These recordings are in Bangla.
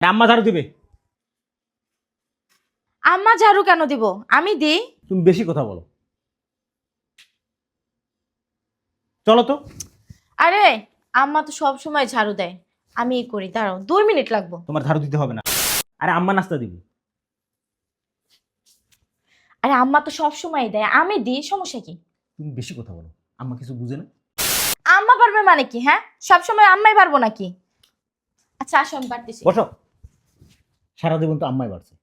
আম্মা ঝাড়ু দিবে। আম্মা ঝাড়ু কেন দিব? আমি দিই। তুমি বেশি কথা বলো। চলো তো। আরে আম্মা তো সব সময় ঝাড়ু দেয়। আমি করি দাঁড়াও দুই মিনিট লাগবো। তোমার ঝাড়ু দিতে হবে না। আরে আম্মা নাস্তা দিবে। আরে আম্মা তো সব সময় দেয়। আমি দিই সমস্যা কি? তুমি বেশি কথা বলো। আম্মা কিছু বুঝে না। আম্মা পারবে মানে কি হ্যাঁ? সব সময় আম্মাই পারব নাকি? আচ্ছা আসো আমি পারতেছি। বসো। সারা জীবন তো আম্মাই বাড়ছে।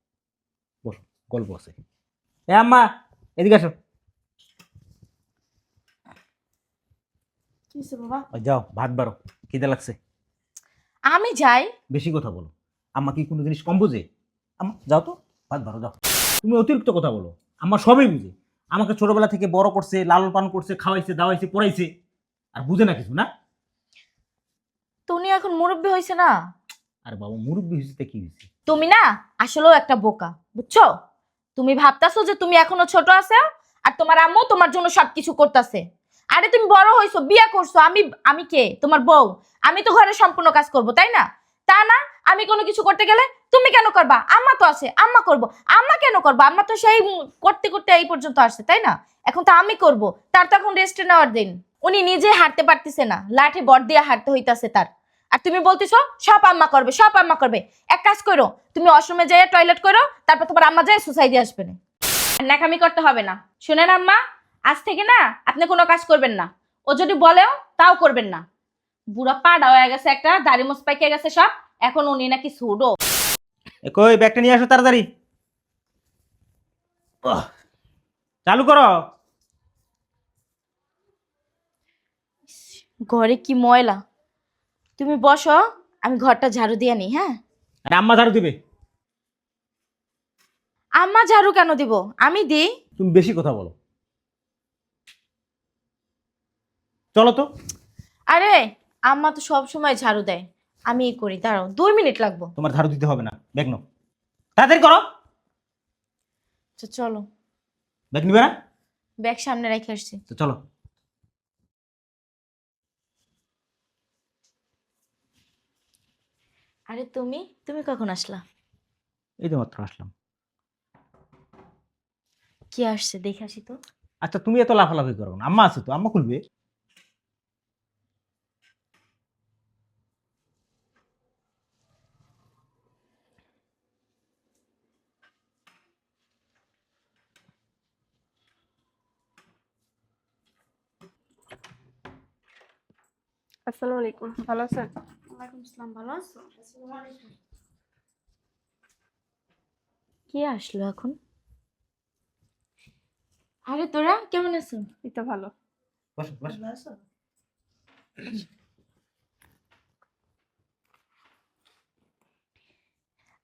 বসো গল্প আছে। এ আম্মা এদিকে আসো। কি বাবা? ওই যাও ভাত বারো খিদে লাগছে। আমি যাই। বেশি কথা বলো। আম্মা কি কোনো জিনিস কম বুঝে? আম্মা যাও তো ভাত বারো যাও। তুমি অতিরিক্ত কথা বলো। আম্মা সবই বুঝে। আমাকে ছোটবেলা থেকে বড় করছে লালন পালন করছে খাওয়াইছে দাওয়াইছে পড়াইছে। আর বুঝে না কিছু না? তুমি এখন মুরব্বী হয়েছে না? আর বাবা মুরব্বী হয়েছে কি তুমি না আসলেও একটা বোকা, বুঝছ? তুমি ভাবতাছো যে তুমি এখনও ছোট আছো আর তোমার আম্মু তোমার জন্য সবকিছু করতেছে। আরে তুমি বড় হইছো, বিয়া করছ, আমি আমি কে? তোমার বউ। আমি তো ঘরে সম্পূর্ণ কাজ করব, তাই না? তা না, আমি কোনো কিছু করতে গেলে তুমি কেন করবা? আম্মা তো আছে, আম্মা করব। আম্মা কেন করবা? আম্মা তো সেই করতে করতে এই পর্যন্ত আসছে, তাই না? এখন তো আমি করব, তার তো এখন রেস্টে নেওয়ার দিন। উনি নিজে হাঁটতে পারতেছে না, লাঠি বট দিয়ে হাঁটতে হইতাছে তার। আর তুমি বলতেছো সব আম্মা করবে সব আম্মা করবে। এক কাজ করো তুমি অসমে যাই টয়লেট করো তারপর তোমার আম্মা যায় সুসাইডে আসবে না। আর ন্যাকামি করতে হবে না। শুনেন আম্মা আজ থেকে না আপনি কোনো কাজ করবেন না। ও যদি বলেও তাও করবেন না। বুড়া পাড়া হয়ে গেছে একটা দাড়ি মোস পাইকে গেছে সব এখন উনি নাকি সুডো এ কই ব্যাগটা নিয়ে আসো তাড়াতাড়ি। চালু করো। ঘরে কি ময়লা? তুমি বসো আমি ঘরটা ঝাড়ু দিয়ে নি হ্যাঁ? আরে আম্মা ঝাড়ু দিবে? আম্মা ঝাড়ু কেন দিব? আমি দিই। তুমি বেশি কথা বলো। চলো তো। আরে আম্মা তো সব সময় ঝাড়ু দেয়। আমি করি দাঁড়াও দুই মিনিট লাগবো। তোমার ঝাড়ু দিতে হবে না ব্যাগ নাও। তাড়াতাড়ি করো। আচ্ছা চলো। ব্যাগ নিবে না? ব্যাগ সামনে রেখে আসছি। তো চলো। আরে তুমি তুমি কখন আসলা? এই তো মাত্র আসলাম। কি আসছে দেখে আসি তো। আচ্ছা তুমি এত লাফালাফি করো না। আম্মা আছে তো আম্মা খুলবে? আসসালামু আলাইকুম ভালো আছেন? ওয়ালাইকুম আসসালাম ভালো আছো কে আসলো এখন? আরে তোরা কেমন আছো? এই তো ভালো। বসো বসো।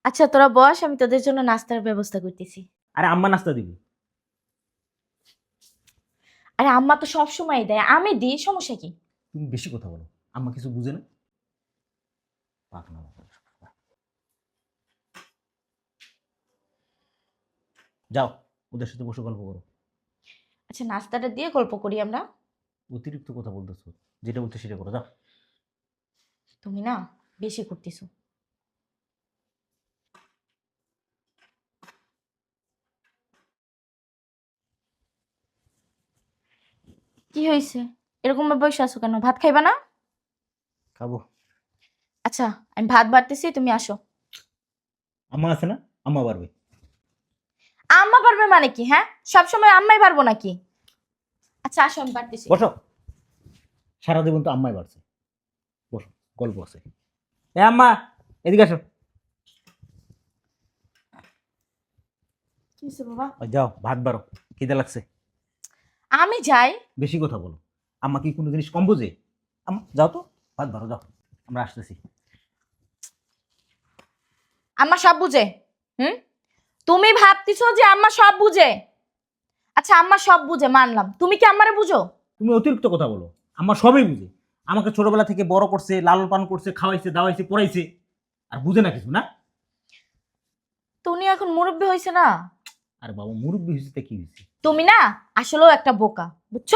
আচ্ছা তোরা বস আমি তোদের জন্য নাস্তার ব্যবস্থা করতেছি। আরে আম্মা নাস্তা দিবি। আরে আম্মা তো সব সময় দেয় আমি দিই সমস্যা কি? তুমি বেশি কথা বলো। আম্মা কিছু বুঝে না? না যাও ওদের সাথে বসে গল্প করো। আচ্ছা নাস্তাটা দিয়ে গল্প করি আমরা? অতিরিক্ত কথা বলতেছো যেটা বলতে সেটা করো যাও। তুমি না বেশি করতেছো। কি হয়েছে? এরকম বসে আছো কেন? ভাত খাইবা না? খাব। আচ্ছা আমি ভাত বাড়তেছি তুমি আসো। আম্মা আছে না? আম্মা পারবে আম্মা পারবে মানে কি হ্যাঁ? সবসময় আম্মাই পারব নাকি? আচ্ছা আসো আমি বাড়তেছি। বসো। সারা জীবন তো আম্মাই বাড়ছে। বসো গল্প আছে। এ আম্মা এদিকে আসো। কি হয়েছে বাবা? ওই যাও ভাত বারো খিদে লাগছে। আমি যাই। বেশি কথা বলো। আম্মা কি কোনো জিনিস কম বুঝে? আম্মা যাও তো ভাত বারো যাও। আমরা আসতেছি। আম্মা সব বুঝে? হুম? তুমি ভাবতেছো যে আম্মা সব বুঝে? আচ্ছা আম্মা সব বুঝে মানলাম। তুমি কি আম্মারে বুঝো? তুমি অতিরিক্ত কথা বলো। আম্মা সবই বুঝে। আমাকে ছোটবেলা থেকে বড় করছে লালন পালন করছে খাওয়াইছে দাওয়াইছে পড়াইছে। আর বুঝে না কিছু না? তো উনি এখন মুরব্বী হয়েছে না? আর বাবা মুরব্বী হয়েছে কি হয়েছে তুমি না আসলেও একটা বোকা বুঝছ?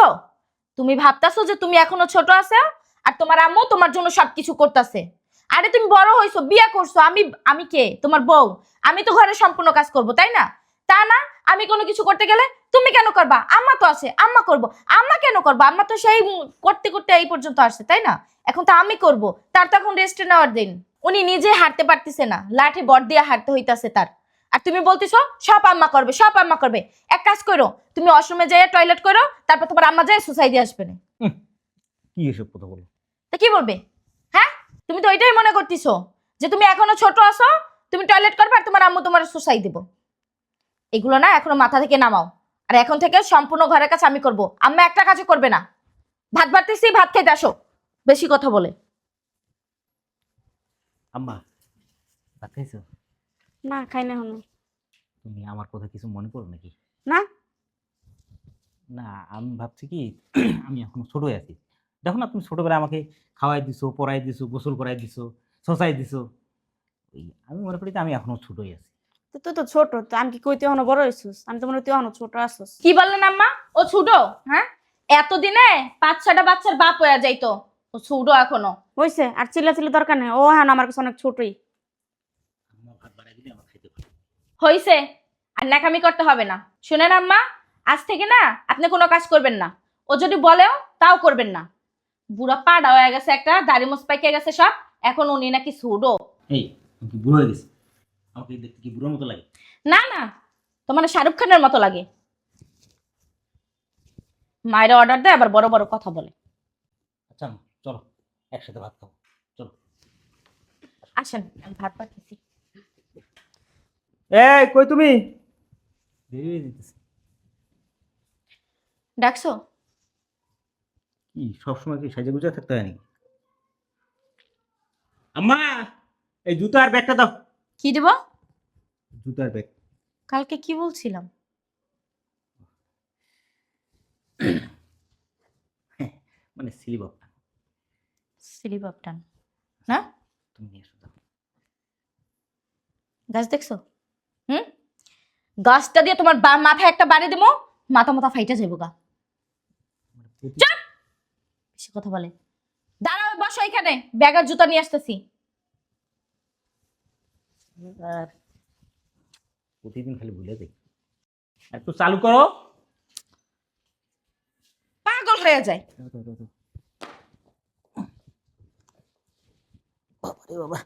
তুমি ভাবতাছো যে তুমি এখনও ছোট আছো আর তোমার আম্মু তোমার জন্য সবকিছু করতেছে। আরে তুমি বড় হইছো বিয়া করছ আমি আমি কে? তোমার বউ। আমি তো ঘরে সম্পূর্ণ কাজ করব তাই না? তা না আমি কোনো কিছু করতে গেলে তুমি কেন করবা? আম্মা তো আছে আম্মা করব। আম্মা কেন করবা? আম্মা তো সেই করতে করতে এই পর্যন্ত আসছে তাই না? এখন তো আমি করব। তার তো এখন রেস্টে নেওয়ার দিন। উনি নিজে হাঁটতে পারতেছে না লাঠি বট দিয়ে হাঁটতে হইতাছে তার। আর তুমি বলতেছো সব আম্মা করবে সব আম্মা করবে। এক কাজ করো তুমি অসমে যাই টয়লেট করো তারপর তোমার আম্মা যায় সুসাইডে আসবে না। কি এসব কথা বলো? তা কি বলবে? তুমি তো ওইটাই মনে করতেছো যে তুমি এখনও ছোট আছো তুমি টয়লেট করবে আর তোমার আম্মু তোমার সুসাই দেবো। এগুলো না এখনও মাথা থেকে নামাও। আর এখন থেকে সম্পূর্ণ ঘরের কাছে আমি করব। আম্মা একটা কাজও করবে না। ভাত বাড়তেছি ভাত খেতে আসো। বেশি কথা বলে। আম্মা ভাত খাইছো? না খাই না এখনও। তুমি আমার কথা কিছু মনে করো নাকি? না। না আমি ভাবছি কি আমি এখনও ছোট হয়ে আছি। দেখো না তুমি ছোটবেলায় আমাকে খাওয়াই দিছো পড়াই দিছো গোসল করাই দিছো শোষাই দিছো আমি মনে করি আমি এখনও ছোটই আছি। তো তুই তো ছোট তো আমি কি কই তুই এখনও বড় হইছিস? আমি তো মনে হয় তুই এখনও ছোট আসছিস। কি বললেন আম্মা? ও ছুটো হ্যাঁ? এতদিনে পাঁচ ছটা বাচ্চার বাপ হয়ে যাইতো। ও ছুটো এখনও। হইছে আর চিল্লা চিল্লা দরকার নেই। ও হ্যাঁ আমার কাছে অনেক ছোটই। আম্মা ভাত বাড়াই দিলে আমার খাইতে পারে হইছে আর ন্যাকামি করতে হবে না। শুনেন আম্মা আজ থেকে না আপনি কোনো কাজ করবেন না। ও যদি বলেও তাও করবেন না। বুড়া পাড়া হয়ে গেছে একটা দাড়ি মোস পাইকে গেছে সব। এখন উনি নাকি সুডো এই আমি কি বুড়ো হয়ে গেছি? আমাকে দেখতে কি বুড়োর মতো লাগে? না না তোমার শাহরুখ খানের মতো লাগে। মায়ের অর্ডার দেয় আবার বড় বড় কথা বলে। আচ্ছা চলো একসাথে ভাত খাব। চলো। আসেন আমি ভাত পাঠিয়েছি এই কই তুমি? দেরি হয়ে যেতেছে। ডাকছো? কি সবসময় কি সাজে গুজে থাকতে হয় নাকি? আম্মা এই জুতার ব্যাগটা দাও। কি দেব? জুতার ব্যাগ। কালকে কি বলছিলাম? মানে স্লিপ আপটা স্লিপ আপ টান। না? তুমি নিয়ে এসো দাও। গাছ দেখছ? হুম? গাছটা দিয়ে তোমার বা- মাথায় একটা বাড়ি দেবো মাথা মাথা ফাইটা যাব গা। মানে চুপ! বেশি কথা বলে। দাঁড়াও বসো এখানে। ব্যাগের জুতা নিয়ে আসতেছি। আর প্রতিদিন খালি ভুলে যাই। একটু চালু করো। পাগল হয়ে যায়। বাবা রে বাবা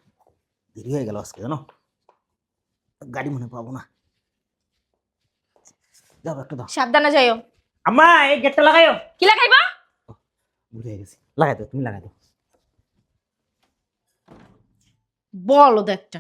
দেরি হয়ে গেল আজকে জানো? গাড়ি মনে পাবো না। দাও একটু দাও। সাবধানে যাইও। আম্মা এই গেটটা লাগাইও। কি লাগাইবা? ভুলে গেছি। লাগাই দাও তুমি লাগাই দাও। বলো দেখটা